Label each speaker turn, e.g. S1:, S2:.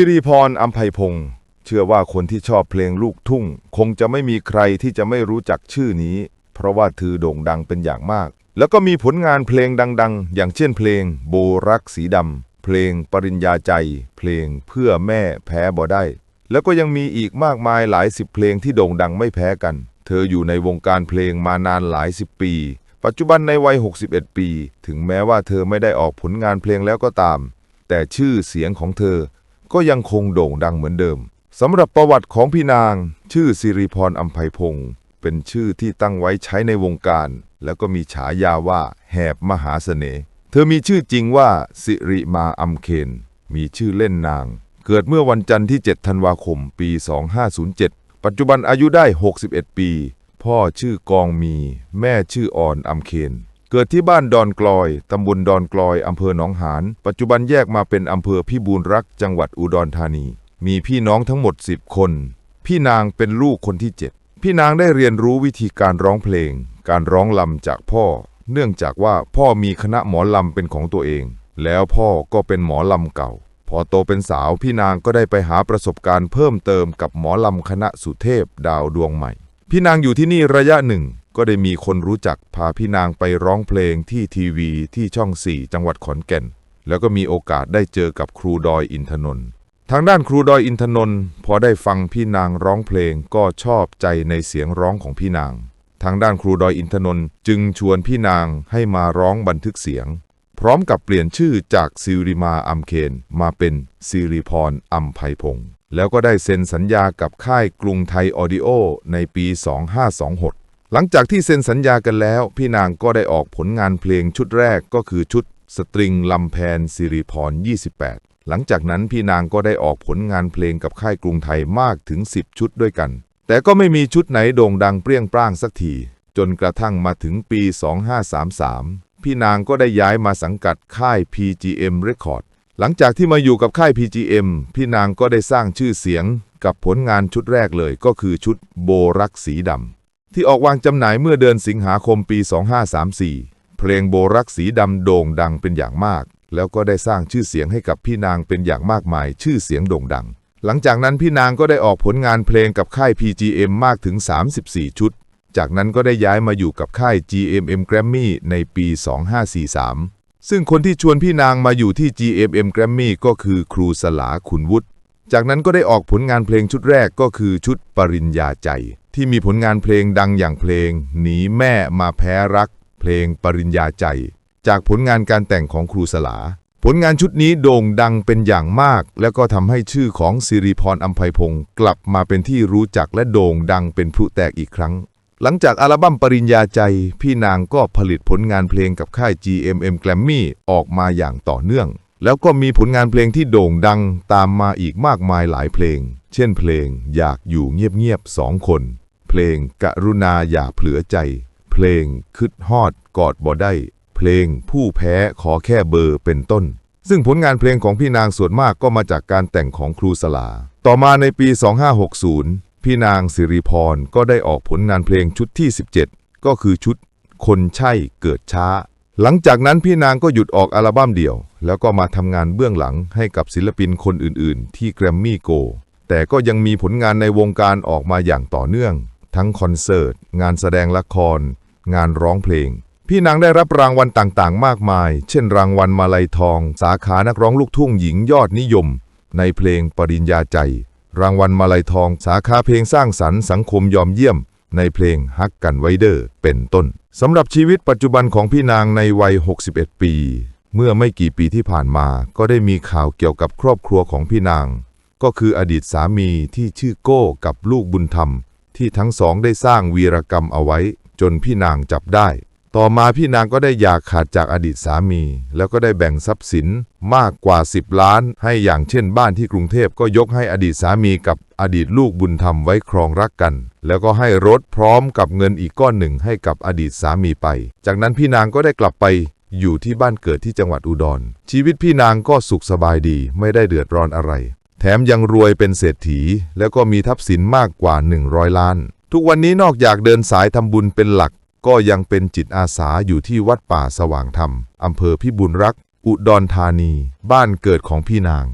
S1: สิริพรอัมไพพงศ์เชื่อว่าคนที่ชอบเพลงลูกทุ่ง คงจะไม่มีใครที่จะไม่รู้จักชื่อนี้ เพราะว่าเธอโด่งดังเป็นอย่างมาก แล้วก็มีผลงานเพลงดัง ๆ อย่างเช่นเพลงโบรักสีดำเพลงปริญญาใจ เพลงเพื่อแม่แพ้บ่ได้ แล้วก็ยังมีอีกมากมายหลายสิบเพลงที่โด่งดังไม่แพ้กัน เธออยู่ในวงการเพลงมานานหลายสิบปี ปัจจุบันในวัย 61 ปี ถึงแม้ว่าเธอไม่ได้ออกผลงานเพลงแล้วก็ตาม แต่ชื่อเสียงของเธอ ก็ยังคงโด่งดังเหมือนเดิมสำหรับประวัติของพี่นาง ชื่อสิริพรอัมไพพงศ์เป็นชื่อที่ตั้งไว้ใช้ในวงการ แล้วก็มีฉายาว่าแหบมหาเสน่ห์เธอมีชื่อจริงว่าสิริมาอัมเคน มีชื่อเล่นนาง เกิดเมื่อวันจันทร์ที่ 7 ธันวาคม ปี 2507 ปัจจุบันอายุได้ 61 ปี พ่อชื่อกองมี แม่ชื่ออ่อนอัมเคน เกิดที่บ้านดอนกลอย ตำบลดอนกลอย อำเภอหนองหาน ปัจจุบันแยกมาเป็นอำเภอพิบูลรักษ์จังหวัดอุดรธานี มีพี่น้องทั้งหมด 10 คน พี่นางเป็นลูกคนที่ 7 พี่นางได้เรียนรู้วิธีการร้องเพลง การร้องลำจากพ่อ เนื่องจากว่าพ่อมีคณะหมอลำเป็นของตัวเอง แล้วพ่อก็เป็นหมอลำเก่า พอโตเป็นสาวพี่นางก็ได้ไปหาประสบการณ์เพิ่มเติมกับหมอลำคณะสุเทพดาวดวงใหม่ พี่นางอยู่ที่นี่ระยะหนึ่ง ก็ได้มีคนรู้จักพาพี่นางไปร้องเพลงที่ทีวีที่ช่องสี่จังหวัดขอนแก่น แล้วก็มีโอกาสได้เจอกับครูดอยอินทนนท์ทางด้านครูดอยอินทนนท์พอได้ฟังพี่นางร้องเพลงก็ชอบใจในเสียงร้องของพี่นาง ทางด้านครูดอยอินทนนท์จึงชวนพี่นางให้มาร้องบันทึกเสียง พร้อมกับเปลี่ยนชื่อจากซิริมาอัมเคนมาเป็นซิริพรอัมไพพงศ์แล้วก็ได้เซ็นสัญญากับค่ายกรุงไทยออดิโอในปี 2526 หลังจากที่เซ็นสัญญากันแล้ว พี่นางก็ได้ออกผลงานเพลงชุดแรกก็คือชุดสตริงลำแพนซิริพร 28 หลังจากนั้นพี่นางก็ได้ออกผลงานเพลงกับค่ายกรุงไทยมากถึง 10 ชุดด้วยกัน แต่ก็ไม่มีชุดไหนโด่งดังเปรี้ยงปร้างสักที จนกระทั่งมาถึงปี 2533 พี่นางก็ได้ย้ายมาสังกัดค่าย PGM Record หลังจากที่มาอยู่กับค่าย PGM พี่นางก็ได้สร้างชื่อเสียงกับผลงานชุดแรกเลยก็คือชุดโบรักสีดำ ที่ออกวางจำหน่ายเมื่อเดือนสิงหาคมปี 2534 เพลงโบรักสีดำโด่งดังเป็นอย่างมาก แล้วก็ได้สร้างชื่อเสียงให้กับพี่นางเป็นอย่างมากมาย ชื่อเสียงโด่งดัง หลังจากนั้นพี่นางก็ได้ออกผลงานเพลงกับค่าย PGM มากถึง 34 ชุด จากนั้นก็ได้ย้ายมาอยู่กับค่าย GMM Grammy ในปี 2543 ซึ่งคนที่ชวนพี่นางมาอยู่ที่ GMM Grammy ก็คือครูสลาขุนวุฒิ จากนั้นก็ได้ออกผลงานเพลงชุดแรกก็คือชุดปริญญาใจที่มีผลงานเพลงดังอย่างเพลง หนีแม่มาแพ้รัก เพลงปริญญาใจ จากผลงานการแต่งของครูสลา ผลงานชุดนี้โด่งดังเป็นอย่างมาก แล้วก็ทำให้ชื่อของสิริพรอัมไพพงศ์กลับมาเป็นที่รู้จักและโด่งดังเป็นพลุแตกอีกครั้ง หลังจากอัลบั้มปริญญาใจ พี่นางก็ผลิตผลงานเพลงกับค่าย GMM Grammy ออกมาอย่างต่อเนื่อง แล้วก็มีผลงานเพลงที่โด่งดังตามมาอีกมากมายหลายเพลง เช่นเพลงอยากอยู่เงียบๆสองคน เพลงกรุณาอย่าเผลือใจ เพลงคึดฮอดกอดบ่ได้ เพลงผู้แพ้ขอแค่เบอร์เป็นต้น ซึ่งผลงานเพลงของพี่นางส่วนมากก็มาจากการแต่งของครูสลา ต่อมาในปี 2560 พี่นางสิริพรก็ได้ออกผลงานเพลงชุดที่ 17 ก็คือชุด คนใช่เกิดช้า หลังจากนั้นพี่นางก็หยุดออกอัลบั้มเดี่ยว แล้วก็มาทำงานเบื้องหลังให้กับศิลปินคนอื่น ๆ ที่แกรมมี่โก แต่ก็ยังมีผลงานในวงการออกมาอย่างต่อเนื่อง ทั้งคอนเสิร์ต งานแสดงละคร งานร้องเพลง พี่นางได้รับรางวัลต่าง ๆ มากมาย เช่น รางวัลมาลัยทอง สาขานักร้องลูกทุ่งหญิงยอดนิยม ในเพลงปริญญาใจ รางวัลมาลัยทอง สาขาเพลงสร้างสรรค์สังคมยอมเยี่ยม ในเพลงฮักกันไวเดอร์ เป็นต้นสำหรับชีวิตปัจจุบันของพี่นางในวัย 61 ปี เมื่อไม่กี่ปีที่ผ่านมาก็ได้มีข่าวเกี่ยวกับครอบครัวของพี่นาง ก็คืออดีตสามีที่ชื่อโก้กับลูกบุญธรรม ที่ทั้งสองได้สร้างวีรกรรมเอาไว้ จนพี่นางจับได้ ต่อมาพี่นางก็ได้อยากขาดจากอดีตสามี แล้วก็ได้แบ่งทรัพย์สินมากกว่า 10 ล้าน ให้อย่างเช่นบ้านที่กรุงเทพก็ยกให้อดีตสามีกับอดีตลูกบุญธรรมไว้ครองรักกัน แล้วก็ให้รถพร้อมกับเงินอีกก้อนหนึ่งให้กับอดีตสามีไป จากนั้นพี่นางก็ได้กลับไป อยู่ที่บ้านเกิดที่จังหวัดอุดร ชีวิตพี่นางก็สุขสบายดีไม่ได้เดือดร้อนอะไร แถมยังรวยเป็นเศรษฐี แล้วก็มีทรัพย์สินมากกว่า 100 ล้าน ทุกวันนี้นอกจากเดินสายทำบุญเป็นหลัก ก็ยังเป็นจิตอาสาอยู่ที่วัดป่าสว่างธรรมอำเภอพิบูลรักษ์อุดรธานี บ้านเกิดของพี่นาง